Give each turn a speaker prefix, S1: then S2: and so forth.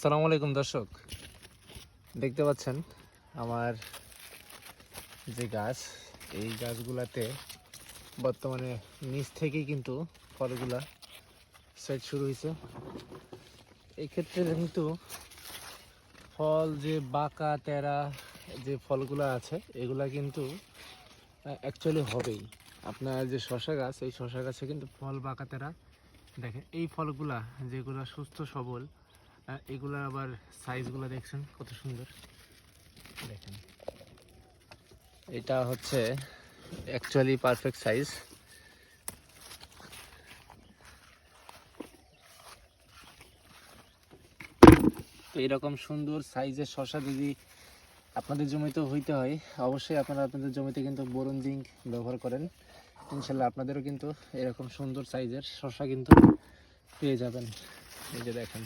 S1: সালামু আলাইকুম দর্শক। দেখতে পাচ্ছেন আমার যে গাছ, এই গাছগুলাতে বর্তমানে নিচ থেকেই কিন্তু ফলগুলা সেট শুরু হয়েছে এক্ষেত্রে কিন্তু ফল যে বাঁকা তেরা যে ফলগুলো আছে, এগুলা কিন্তু অ্যাকচুয়ালি হবেই। আপনার যে শশা গাছ, এই শশা গাছে কিন্তু ফল বাঁকা তেরা দেখেন, এই ফলগুলা যেগুলো সুস্থ সবল আহ, এগুলার আবার সাইজগুলো দেখছেন কত সুন্দর। দেখেন। এটা হচ্ছে অ্যাকচুয়ালি পারফেক্ট সাইজ এইরকম সুন্দর সাইজের শশা যদি আপনাদের জমিতেও হইতে হয় অবশ্যই আপনারা আপনাদের জমিতে কিন্তু বোরন জিঙ্ক ব্যবহার করেন। ইনশাল্লাহ আপনাদেরও কিন্তু এরকম সুন্দর সাইজের শশা কিন্তু পেয়ে যাবেন। এই যে দেখেন।